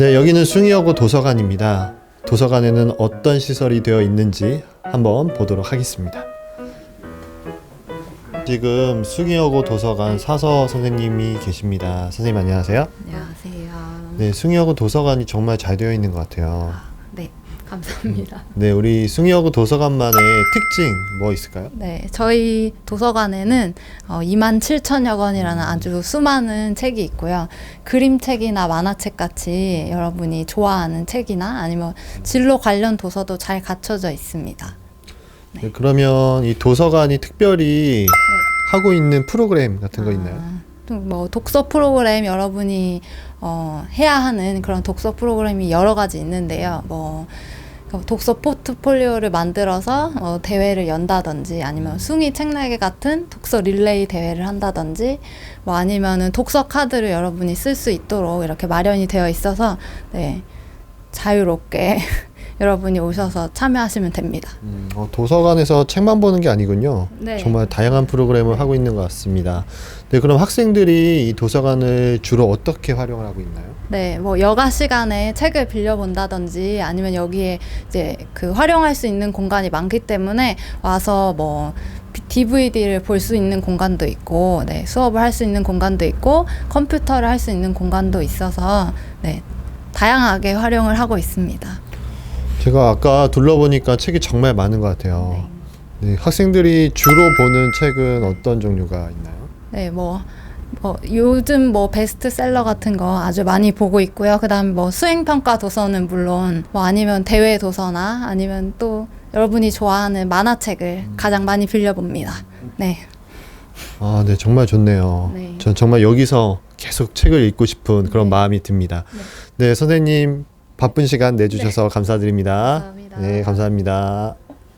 네, 여기는 숭이여고 도서관입니다. 도서관에는 어떤 시설이 되어 있는지 한번 보도록 하겠습니다. 지금 숭이여고 도서관 사서 선생님이 계십니다. 선생님 안녕하세요. 안녕하세요. 네, 숭이여고 도서관이 정말 잘 되어 있는 것 같아요. 네, 감사합니다. 네, 우리 숭이여고 도서관만의 특징 뭐 있을까요? 네, 저희 도서관에는 어, 2만 7천여 권이라는 아주 수많은 책이 있고요. 그림책이나 만화책 같이 여러분이 좋아하는 책이나 아니면 진로 관련 도서도 잘 갖춰져 있습니다. 네, 그러면 이 도서관이 특별히 하고 있는 프로그램 같은 거 있나요? 아, 또뭐 독서 프로그램 여러분이 어, 해야 하는 그런 독서 프로그램이 여러 가지 있는데요. 뭐 독서 포트폴리오를 만들어서 어, 대회를 연다든지 아니면 숭이 책날개 같은 독서 릴레이 대회를 한다든지 뭐 아니면은 독서 카드를 여러분이 쓸 수 있도록 이렇게 마련이 되어 있어서 네 자유롭게 여러분이 오셔서 참여하시면 됩니다. 음, 어, 도서관에서 책만 보는 게 아니군요. 네. 정말 다양한 프로그램을 하고 있는 것 같습니다. 네, 그럼 학생들이 이 도서관을 주로 어떻게 활용을 하고 있나요? 네, 뭐 여가 시간에 책을 빌려 본다든지 아니면 여기에 이제 그 활용할 수 있는 공간이 많기 때문에 와서 뭐 DVD를 볼 수 있는 공간도 있고, 네, 수업을 할 수 있는 공간도 있고, 컴퓨터를 할 수 있는 공간도 있어서, 네, 다양하게 활용을 하고 있습니다. 제가 아까 둘러보니까 책이 정말 많은 것 같아요. 네, 학생들이 주로 보는 책은 어떤 종류가 있나요? 네, 뭐, 뭐 요즘 뭐 베스트셀러 같은 거 아주 많이 보고 있고요. 그다음 뭐 수행 평가 도서는 물론 뭐 아니면 대회 도서나 아니면 또 여러분이 좋아하는 만화책을 가장 많이 빌려 봅니다. 네, 아, 네, 정말 좋네요. 네. 전 정말 여기서 계속 책을 읽고 싶은 그런 마음이 듭니다. 네, 선생님 바쁜 시간 내주셔서 감사드립니다. 감사합니다. 네, 감사합니다.